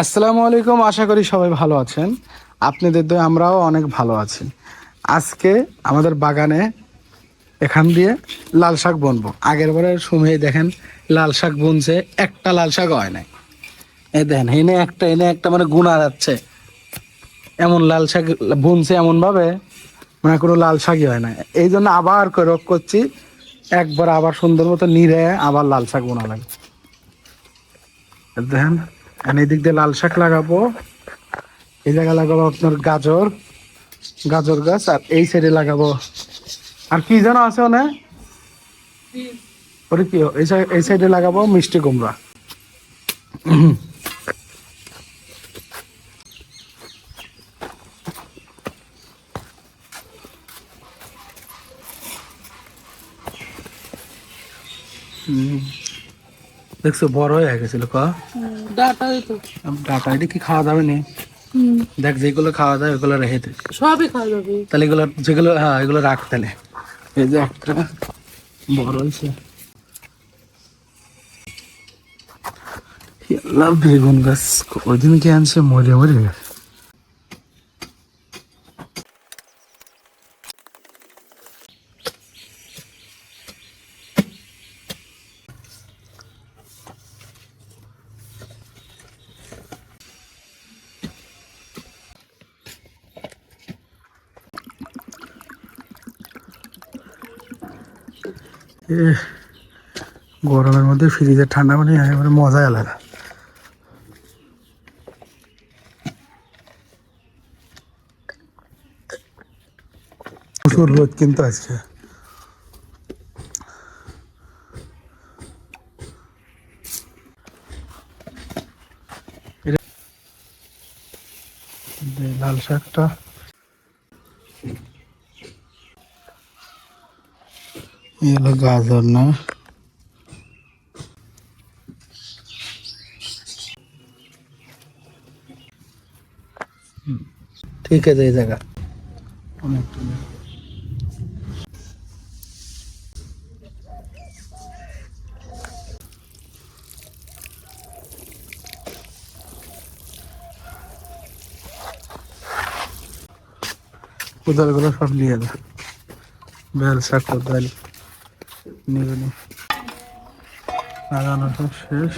আসসালামু আলাইকুম, আশা করি সবাই ভালো আছেন। আপনাদের দয়ে, আমরাও অনেক ভালো আছি। আজকে আমাদের বাগানে এখান দিয়ে লাল শাক বুনবো। আগের বারের সময় দেখেন, লাল শাক বুনছে, একটা লাল শাক হয় নাই। এ দেখেন, এনে একটা এনে একটা মানে গুণা যাচ্ছে। এমন লাল শাক বুনছে এমনভাবে মানে কোনো লাল শাকই হয় না এই জন্য আবার রোগ করছি। একবার আবার সুন্দর মতো নিরে আবার লাল শাক বোনা লাগে। দেখেন আর এই দিক দিয়ে লাল শাক লাগাবো। এই জায়গায় লাগাবো আপনার গাজর গাজর গাছ আর এই সাইডে লাগাবো। আর কি যেন আছে ওনে? ওরে কি? এই সাইডে লাগাবো মিষ্টি কুমড়া। হুম। দেখছ বড় হয়ে গেছিল ক? ডাটাই তো ডাটা এটা কি খাওয়া যাবে নি? দেখ যেগুলো খাওয়া যায় ওগুলো রেখে দে। সবই খাওয়া যাবে তাহলে এগুলো যেগুলো হ্যাঁ এগুলো রাখ তাহলে। এই যে একটা বড় হয়েছে। লাভ বেগুন গাছ। ওই দিন কি আনছে? মরে মরে গেছে গরমের মধ্যে ফ্রিজের ঠান্ডা পানি একেবারে মজাই আলাদা। প্রচুর রোদ কিন্তু আজকে। লাল শাকটা। এই হলো গাজর না হুম, ঠিক আছে এই জায়গা অনেকটা জায়গা। কোদালগুলো সব নিয়ে যা বেল শাক কোদাল নিয়ে সব শেষ।